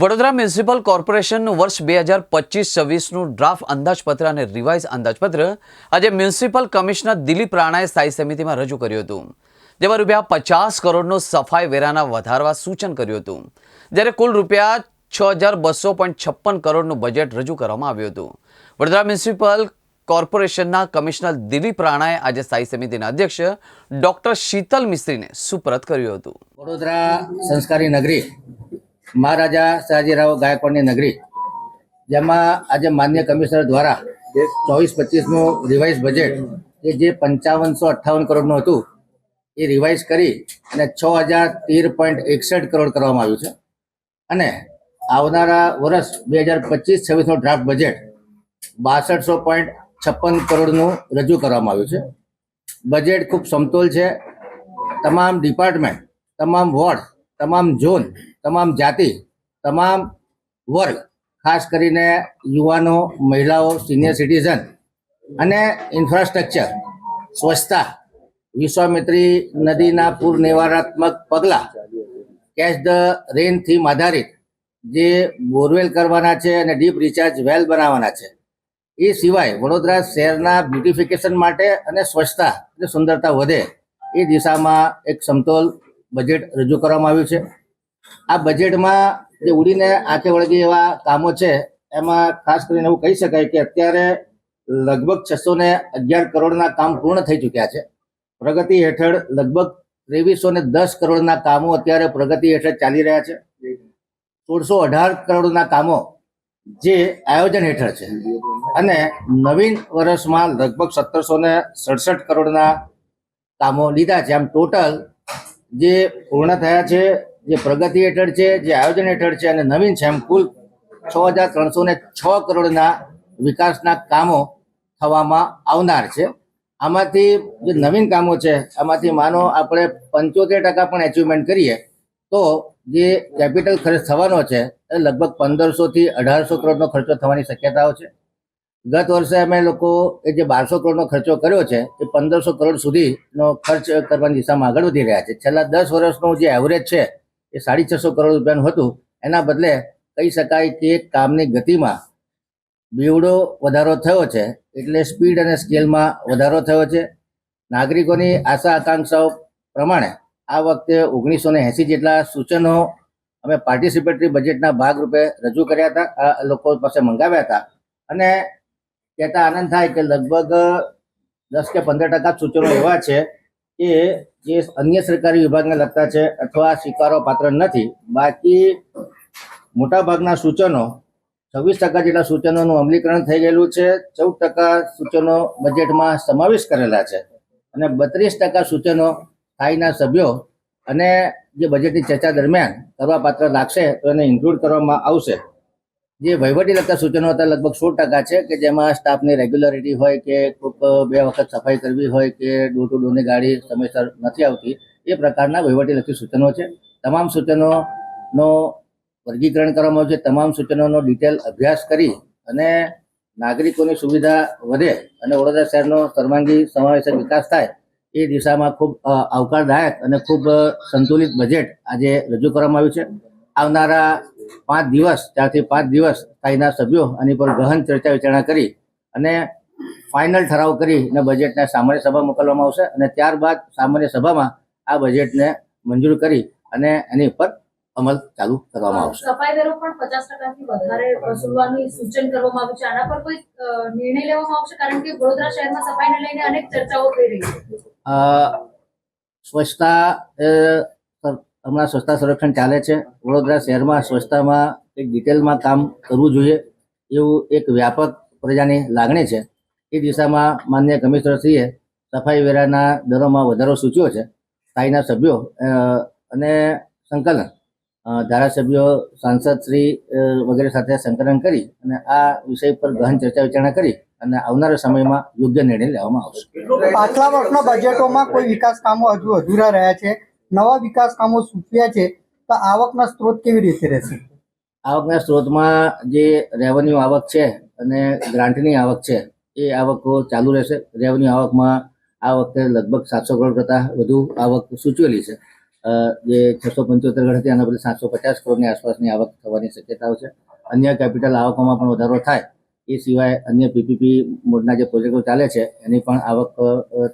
Vadodara municipal કોર્પોરેશનનું વર્ષ બે હજાર પચીસ છવ્વીસનું ડ્રાફ્ટ અંદાજપત્ર અને રિવાઇઝ અંદાજપત્ર આજે મ્યુનિસિપલ કમિશનર દિલીપ રાણાએ સ્થાયી સમિતિમાં રજૂ કર્યું હતું, જેમાં રૂપિયા પચાસ કરોડનો સફાઈ વેરાના વધારવા સૂચન કર્યું હતું. જ્યારે કુલ રૂપિયા છ હજાર બસો પોઈન્ટ છપ્પન કરોડનું બજેટ રજૂ કરવામાં આવ્યું હતું. વડોદરા મ્યુનિસિપલ કોર્પોરેશનના કમિશનર દિલીપ રાણાએ આજે સ્થાયી સમિતિના અધ્યક્ષ ડોક્ટર શીતલ મિસ્ત્રીને સુપરત કર્યું હતું. વડોદરા સંસ્કારી નગરી મહારાજા સયાજીરાવ ગાયકવાડની નગરી, જેમાં આજે માન્ય કમિશનર દ્વારા ચોવીસ પચીસનું રિવાઇઝ બજેટ કે જે પંચાવનસો અઠ્ઠાવન કરોડનું હતું, એ રિવાઇઝ કરી અને છ હજાર તેર પોઈન્ટ એકસઠ કરોડ કરવામાં આવ્યું છે. અને આવનારા વર્ષ બે હજાર પચીસ છવ્વીસનું ડ્રાફ્ટ બજેટ બાસઠસો પોઈન્ટ છપ્પન કરોડનું રજૂ કરવામાં આવ્યું છે. બજેટ ખૂબ સમતોલ છે. તમામ ડિપાર્ટમેન્ટ તમામ વોર્ડ તમામ ઝોન તમામ જાતિ, તમામ વર્ગ, ખાસ કરીને યુવાનો, મહિલાઓ સિનિયર સિટીઝન અને ઇન્ફ્રાસ્ટ્રક્ચર સ્વચ્છતા, વિશ્વામિત્રી નદીના પૂર નિવારણાત્મક પગલાં કેચ ધ રેન થીમ આધારિત, જે બોરવેલ કરવાના છે અને ડીપ રિચાર્જ વેલ બનાવવાના છે. એ સિવાય વડોદરા શહેરના બ્યુટિફિકેશન માટે અને સ્વચ્છતા અને સુંદરતા વધે એ દિશામાં એક સમતોલ બજેટ રજૂ કરવામાં આવ્યું છે. આ બજેટમાં જે ઉડીને આંખે વળગી એવા કામો છે, એમાં ખાસ કરીને એવું કહી શકાય કે અત્યારે લગભગ છસો ને અગિયાર કરોડના કામ પૂર્ણ થઈ ચૂક્યા છે. પ્રગતિ હેઠળ લગભગ ત્રેવીસો ને દસ કરોડના કામો અત્યારે પ્રગતિ હેઠળ ચાલી રહ્યા છે. સોળસો અઢાર કરોડના કામો જે આયોજન હેઠળ છે. અને નવીન વર્ષમાં લગભગ સત્તરસો ને સડસઠ કરોડના કામો લીધા છે. આમ ટોટલ જે પૂર્ણ થયા છે જે પ્રગતિ હેઠળ છે, જે આયોજન હેઠળ છે અને નવીન છે એમ કુલ છ હજાર ત્રણસો ને છ કરોડના વિકાસના કામો થવામાં આવનાર છે. આમાંથી જે નવીન કામો છે, આમાંથી માનો આપણે પંચોતેર ટકા પણ એચિવમેન્ટ કરીએ, તો જે કેપિટલ ખર્ચ થવાનો છે, એ લગભગ પંદરસો થી અઢારસો કરોડનો ખર્ચો થવાની શક્યતાઓ છે. ગત વર્ષે અમે લોકો એ જે બારસો કરોડનો ખર્ચો કર્યો છે, એ પંદરસો કરોડ સુધીનો ખર્ચ કરવાની દિશામાં આગળ વધી રહ્યા છે. છેલ્લા દસ વર્ષનું જે એવરેજ છે એ સાડી છસો કરોડ રૂપિયાનું હતું. એના બદલે કહી શકાય કે કામની ગતિમાં બેવડો વધારો થયો છે, એટલે સ્પીડ અને સ્કેલમાં વધારો થયો છે. નાગરિકોની આશા આકાંક્ષાઓ પ્રમાણે આ વખતે ઓગણીસો ને એંસી જેટલા સૂચનો અમે પાર્ટિસિપેટરી બજેટના ભાગરૂપે રજૂ કર્યા હતા લોકો પાસે મંગાવ્યા હતા. અને કહેતા આનંદ થાય કે લગભગ દસ કે પંદર ટકા સૂચનો એવા છે કે જે અન્ય સરકારી વિભાગને લગતા છે અથવા સ્વીકારો પાત્ર નથી. બાકી મોટાભાગના સૂચનો છવ્વીસ ટકા જેટલા સૂચનોનું અમલીકરણ થઈ ગયેલું છે. ચૌદ ટકા સૂચનો બજેટમાં સમાવેશ કરેલા છે. અને બત્રીસ ટકા સૂચનો સ્થાયીના સભ્યો અને જે બજેટની ચર્ચા દરમિયાન કરવા પાત્ર લાગશે તો એને ઇન્ક્લુડ કરવામાં આવશે. જે વહીવટી લગતા સૂચનો હતા, લગભગ સોળ ટકા છે કે જેમાં સ્ટાફની રેગ્યુલરિટી હોય કે કોઈક બે વખત સફાઈ કરવી હોય કે ડોર ટુ ડોરની ગાડી સમયસર નથી આવતી, એ પ્રકારના વહીવટી લગતી સૂચનો છે. તમામ સૂચનોનો વર્ગીકરણ કરવામાં આવ્યું છે તમામ સૂચનોનો ડિટેલ અભ્યાસ કરી અને નાગરિકોની સુવિધા વધે અને વડોદરા શહેરનો સર્વાંગી સમાવેશક વિકાસ થાય, એ દિશામાં ખૂબ આવકારદાયક અને ખૂબ સંતુલિત બજેટ આજે રજૂ કરવામાં આવ્યું છે. આવનારા પાંચ દિવસ ચારથી પાંચ દિવસ સ્થાયીના સભ્યો આની પર ગહન ચર્ચા વિચારણા કરી અને ફાઇનલ ઠરાવ કરી અને બજેટને સામાન્ય સભા મોકલવામાં આવશે અને ત્યારબાદ સામાન્ય સભામાં આ બજેટને મંજૂર કરી અને એની ઉપર અમલ ચાલુ કરવામાં આવશે. સફાઈ વેરો પણ પચાસ ટકાથી વધારે વસૂલવાની સૂચન કરવામાં આવ્યું છે. આના પર કોઈ નિર્ણય લેવામાં આવશે? કારણ કે વડોદરા શહેરમાં સફાઈને લઈને અનેક ચર્ચાઓ થઈ રહી છે. સ્વચ્છતા હમણાં સ્વચ્છતા સંરક્ષણ ચાલે છે. વડોદરા શહેરમાં સ્વચ્છતામાં એક ડિટેલમાં કામ કરવું જોઈએ એવું એક વ્યાપક પ્રજાની લાગણી છે. એ દિશામાં માન્ય કમિશનરશ્રીએ સફાઈ વેરાના દરોમાં વધારો સૂચ્યો છે. સ્થાયીના સભ્યો અને સંકલન ધારાસભ્યો, સાંસદશ્રી વગેરે સાથે સંકલન કરી અને આ વિષય પર ગહન ચર્ચા વિચારણા કરી અને આવનારા સમયમાં યોગ્ય નિર્ણય લેવામાં આવશે. પાછલા વર્ષના બજેટોમાં કોઈ વિકાસ કામો હજુ અધૂરા રહ્યા છે? નવા વિકાસ કામો સૂચવ્યા છે, તો આવકના સ્ત્રોત કેવી રીતે રહેશે? આવકના સ્ત્રોતમાં જે રેવન્યુ આવક છે અને ગ્રાન્ટની આવક છે, એ આવકો ચાલુ રહેશે. રેવન્યુ આવકમાં આ વખતે લગભગ સાતસો કરોડ કરતાં વધુ આવક સૂચવેલી છે. જે છસો પંચોતેર કરોડ હતી, આના બદલે સાતસો પચાસ કરોડની આસપાસની આવક થવાની શક્યતાઓ છે. અન્ય કેપિટલ આવકોમાં પણ વધારો થાય, એ સિવાય અન્ય પીપીપી મોડના જે પ્રોજેક્ટો ચાલે છે, એની પણ આવક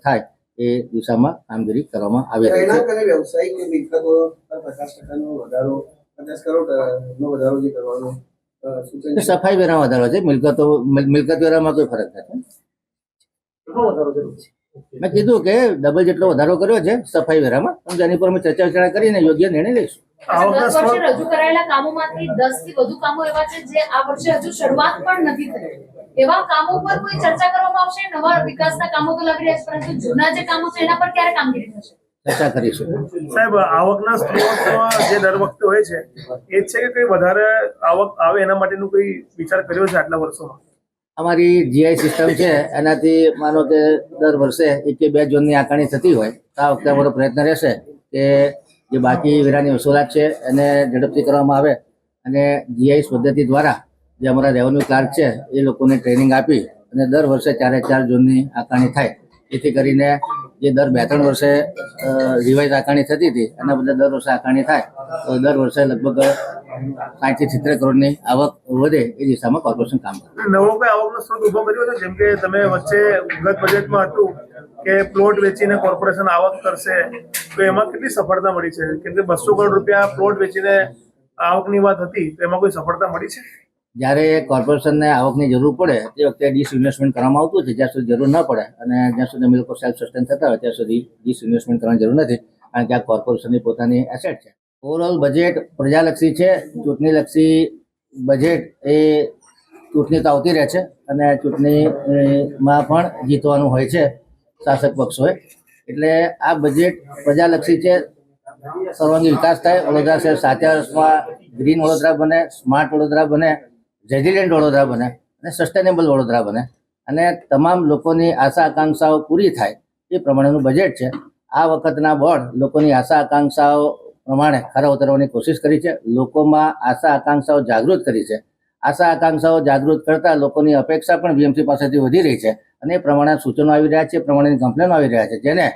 થાય. એ દિશામાં કામગીરી કરવામાં આવી રહી છે. વ્યવસાયિક મિલકતો પચાસ ટકાનો વધારો પચાસ કરોડ નો વધારો જે કરવાનો અ, સૂચન તો છે. સફાઈ વેરામાં વધારો છે. મિલકતો મિલકત વેરામાં કોઈ ફરક નથી. કેટલો વધારો જરૂર છે? મેં કીધું કે ડબલ જેટલો વધારો કર્યો છે સફાઈ વેરામાં પણ જેની પર અમે ચર્ચા વિચારણા કરીને યોગ્ય નિર્ણય લઈશું. વર્ષે રજૂ કરાયેલા કામોમાંથી દસથી વધુ કામો એવા છે જે આ વર્ષે હજુ શરૂઆત પણ નથી થઈ. એવા કામો પર કોઈ ચર્ચા કરવામાં આવશે? નવા વિકાસના કામો તો લાગી રહ્યા છે પરંતુ જૂના જે કામો છે એના પર ક્યારે કામગીરી થશે? ચર્ચા કરીશું. સાહેબ આવકના સ્ત્રોત જે દર વખતે હોય છે એ છે કે કોઈ વધારે આવક આવે એના માટેનું કોઈ વિચાર કર્યો છે આટલા વર્ષોમાં? અમારી જીઆઈ સિસ્ટમ છે એનાથી માનો કે દર વર્ષે એક કે બે ઝોનની આકારણી થતી હોય તો આ વખતે અમારો પ્રયત્ન રહેશે કે જે બાકી વેરાની વસૂલાત છે એને ઝડપથી કરવામાં આવે અને જીઆઈ પદ્ધતિ દ્વારા જે અમારા રેવન્યુ ક્લાર્ક છે, એ લોકોને ટ્રેનિંગ આપી અને દર વર્ષે ચારે ચાર ઝોનની આકારણી થાય. જેથી કરીને જે દર બે ત્રણ વર્ષે રિવાઇઝ આકારણી થતી હતી, એના બદલે દર વર્ષે આકારણી થાય. તો દર વર્ષે લગભગ સાઠથી સિત્તેર કરોડની આવક વધે એ દિશામાં કોર્પોરેશન કામ કરે. નવો કોઈ આવકનો સ્ત્રોત ઊભો કર્યો છે? જેમ કે તમે વચ્ચે ગત બજેટમાં હતું કે પ્લોટ વેચીને કોર્પોરેશન આવક કરશે, તો એમાં કેટલી સફળતા મળી છે? કેમ કે બસો કરોડ રૂપિયા પ્લોટ વેચીને આવકની વાત હતી, તો એમાં કોઈ સફળતા મળી છે? જ્યારે કોર્પોરેશનને આવકની જરૂર પડે, તે વખતે ડિસઇન્વેસ્ટમેન્ટ કરવામાં આવતું છે, જ્યાં સુધી જરૂર ન પડે અને જ્યાં સુધી અમે લોકો સેલ્ફ સસ્ટેન થતા હોય, ત્યાં સુધી ડિસઇન્વેસ્ટમેન્ટ કરવાની જરૂર નથી, કારણ કે આ કોર્પોરેશનની પોતાની એસેટ છે. ઓવરઓલ બજેટ પ્રજાલક્ષી છે, ચૂંટણીલક્ષી બજેટ એ ચૂંટણી તો આવતી રહે છે અને ચૂંટણીમાં પણ જીતવાનું હોય છે, શાસક પક્ષોએ. એટલે આ બજેટ પ્રજાલક્ષી છે, સર્વાંગી વિકાસ થાય, વડોદરા શહેર સાચા વર્ષમાં ગ્રીન વડોદરા બને સ્માર્ટ વડોદરા બને રેઝિલિયન્ટ વડોદરા બને અને સસ્ટેનેબલ વડોદરા બને. અને તમામ લોકોની આશા આકાંક્ષાઓ પૂરી થાય એ પ્રમાણેનું બજેટ છે. આ વખતના બોર્ડ લોકોની આશા આકાંક્ષાઓ પ્રમાણે ખરા ઉતરવાની કોશિશ કરી છે. લોકોમાં આશા આકાંક્ષાઓ જાગૃત કરી છે. આશા આકાંક્ષાઓ જાગૃત કરતા લોકોની અપેક્ષા પણ બીએમસી પાસેથી વધી રહી છે અને એ પ્રમાણે સૂચનો આવી રહ્યા છે પ્રમાણેની કમ્પ્લેનો આવી રહ્યા છે, જેને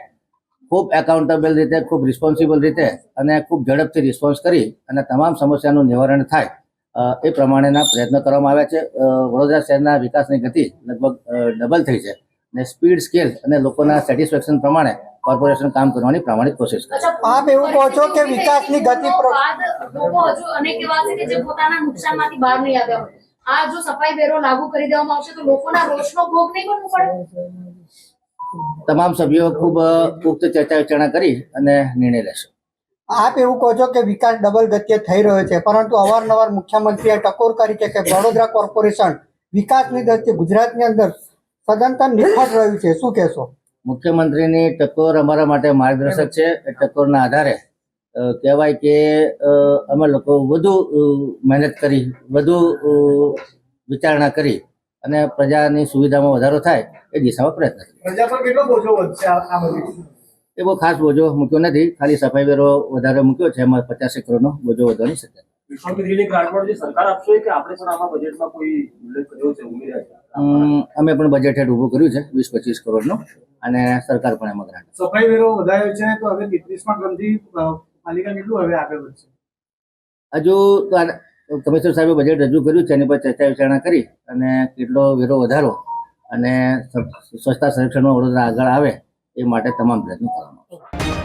ખૂબ એકાઉન્ટેબલ રીતે, ખૂબ રિસ્પોન્સિબલ રીતે અને ખૂબ ઝડપથી રિસ્પોન્સ કરી અને તમામ સમસ્યાનું નિવારણ થાય એ પ્રમાણેના પ્રયત્નો કરવામાં આવ્યા છે. વડોદરા શહેરના વિકાસની ગતિ લગભગ અ, ડબલ થઈ છે અને સ્પીડ સ્કેલ અને લોકોના સેટિસ્ફેક્શન પ્રમાણે કોર્પોરેશન કામ કરવાની પ્રામાણિક કોશિશ કરે છે. આપ એવું કહો છો કે વિકાસની ગતિ બાદ લોકો હજુ અનેક એવા છે કે જે પોતાના નુકસાનમાંથી બહાર નહીં આવ્યા હોય. આ જો સફાઈ વેરો લાગુ કરી દેવામાં આવશે તો લોકોના રોષનો ભોગ નહીં બનવું પડે? તમામ સભ્યો ખૂબ પુખ્ત ચર્ચા વિચારણા કરી અને નિર્ણય લેશે. આપ એવું કહો છો કે વિકાસ ડબલ ગતિએ થઈ રહ્યો છે પરંતુ અવારનવાર મુખ્યમંત્રીએ ટકોર કરી છે કે વડોદરા કોર્પોરેશન વિકાસની દ્રષ્ટિએ ગુજરાતની અંદર સદંતર નિષ્ફળ રહ્યું છે. શું કહેશો? મુખ્યમંત્રીની ટકોર અમારા માટે માર્ગદર્શક છે. એ ટકોરના આધારે કહેવાય કે અમે લોકો વધુ મહેનત કરી વધુ વિચારણા કરી અને પ્રજાની સુવિધામાં વધારો થાય એ દિશામાં પ્રયત્ન પ્રજા પર કેટલો બોજો વધશે આ બધી? એ બહુ ખાસ બોજો મૂક્યો નથી. ખાલી સફાઈ વેરો વધારે મૂક્યો છે. એમાં પચાસેક કરોડનો બોજો વધવાની શક્યતા. વિશ્વામિત્રીની ગ્રાન્ટ જે સરકાર આપશે કે આપણે પણ આમાં બજેટમાં કોઈ ઉલ્લેખ કર્યો છે ઉમેર્યા છે? અમ, પણ બજેટ હેઠ ઉભું કર્યું છે વીસ પચીસ કરોડનું અને સરકાર પણ એમાં ગ્રાન્ટ સફાઈ વેરો વધાર્યો છે તો હવે તેત્રીસમાં ક્રમથી પાલિકા કેટલું હવે આગળ વધશે? હજુ કમિશનર સાહેબે બજેટ રજૂ કર્યું છે એની પર ચર્ચા વિચારણા કરી અને કેટલો વેરો વધારો અને સ્વચ્છતા સંરક્ષણમાં વડોદરા આગળ આવે એ માટે તમામ પ્રયત્નો કરવામાં આવશે.